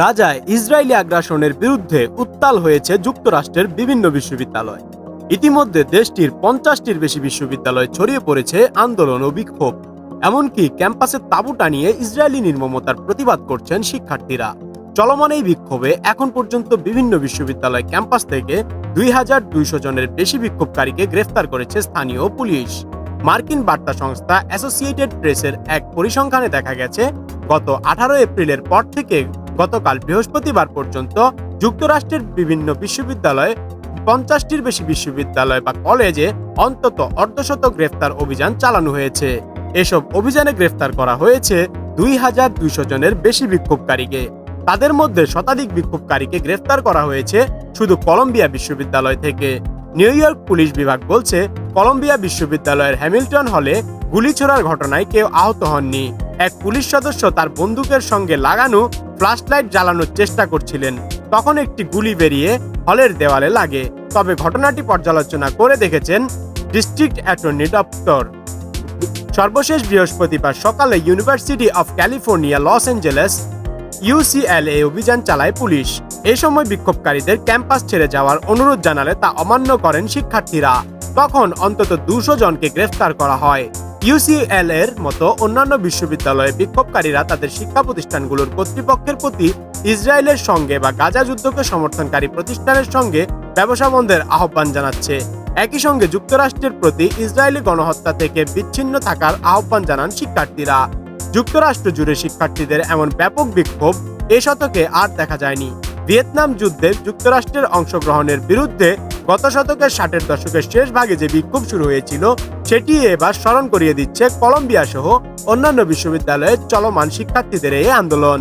গাজায় ইসরায়েলি আগ্রাসনের বিরুদ্ধে উত্তাল হয়েছে যুক্তরাষ্ট্রের বিভিন্ন বিশ্ববিদ্যালয়। ইতিমধ্যে দেশটির পঞ্চাশটির বেশি বিশ্ববিদ্যালয় ছড়িয়ে পড়েছে আন্দোলন ও বিক্ষোভ। এমনকি ক্যাম্পাসে তাঁবু টানিয়ে ইসরায়েলি নির্মমতার প্রতিবাদ করছেন শিক্ষার্থীরা। চলমান এই বিক্ষোভে এখন পর্যন্ত বিভিন্ন বিশ্ববিদ্যালয় ক্যাম্পাস থেকে দুই হাজার দুইশো জনের বেশি বিক্ষোভকারীকে গ্রেফতার করেছে স্থানীয় পুলিশ। মার্কিন বার্তা সংস্থা অ্যাসোসিয়েটেড প্রেসের এক পরিসংখ্যানে দেখা গেছে, গত আঠারো এপ্রিলের পর থেকে গতকাল বৃহস্পতিবার পর্যন্ত যুক্তরাষ্ট্রের বিভিন্ন বিশ্ববিদ্যালয়ে পঞ্চাশটির বেশি বিশ্ববিদ্যালয় বা কলেজে অন্তত অর্ধশত গ্রেফতার অভিযান চালানো হয়েছে। এসব অভিযানে গ্রেফতার করা হয়েছে দুই হাজার দুইশো জনের বেশি বিক্ষোভকারীকে। তাদের মধ্যে শতাধিক বিক্ষোভকারীকে গ্রেফতার করা হয়েছে শুধু কলম্বিয়া বিশ্ববিদ্যালয় থেকে। নিউ ইয়র্ক পুলিশ বিভাগ বলছে, কলম্বিয়া বিশ্ববিদ্যালয়ের হ্যামিল্টন হলে গুলি ছোড়ার ঘটনায় কেউ আহত হননি। এক পুলিশ সদস্য তার বন্দুকের সঙ্গে লাগানো ফ্ল্যাশলাইট জ্বালানোর চেষ্টা করছিলেন। তখন একটি গুলি বেরিয়ে হলের দেওয়ালে লাগে। তবে ঘটনাটি পর্যালোচনা করে দেখেছেন ডিস্ট্রিক্ট অ্যাটর্নি দপ্তর সর্বশেষ বৃহস্পতিবার সকালে university of California, Los Angeles UCLA অভিযান চালায় পুলিশ। এ সময় বিক্ষোভকারীদের ক্যাম্পাস ছেড়ে যাওয়ার অনুরোধ জানালে তা অমান্য করেন শিক্ষার্থীরা। তখন অন্তত দুশো জনকে গ্রেফতার করা হয়। ইউসিএল এর মতো অন্যান্য বিশ্ববিদ্যালয়ে বিক্ষোভকারীরা তাদের শিক্ষা প্রতিষ্ঠানগুলোর কর্তৃপক্ষের প্রতি ইসরায়েলের সঙ্গে বা গাজা যুদ্ধকে সমর্থনকারী প্রতিষ্ঠানের সঙ্গে ব্যবসা বন্ধের আহ্বান জানাচ্ছে। একই সঙ্গে যুক্তরাষ্ট্রের প্রতি ইসরায়েলি গণহত্যা থেকে বিচ্ছিন্ন থাকার আহ্বান জানান শিক্ষার্থীরা। যুক্তরাষ্ট্র জুড়ে শিক্ষার্থীদের এমন ব্যাপক বিক্ষোভ এ শতকে আর দেখা যায়নি। ভিয়েতনাম যুদ্ধে যুক্তরাষ্ট্রের অংশগ্রহণের বিরুদ্ধে গত শতকের ষাটের দশকের শেষ ভাগে যে বিক্ষোভ শুরু হয়েছিল, সেটি এবার স্মরণ করিয়ে দিচ্ছে কলম্বিয়া সহ অন্যান্য বিশ্ববিদ্যালয়ের চলমান শিক্ষার্থীদের এই আন্দোলন।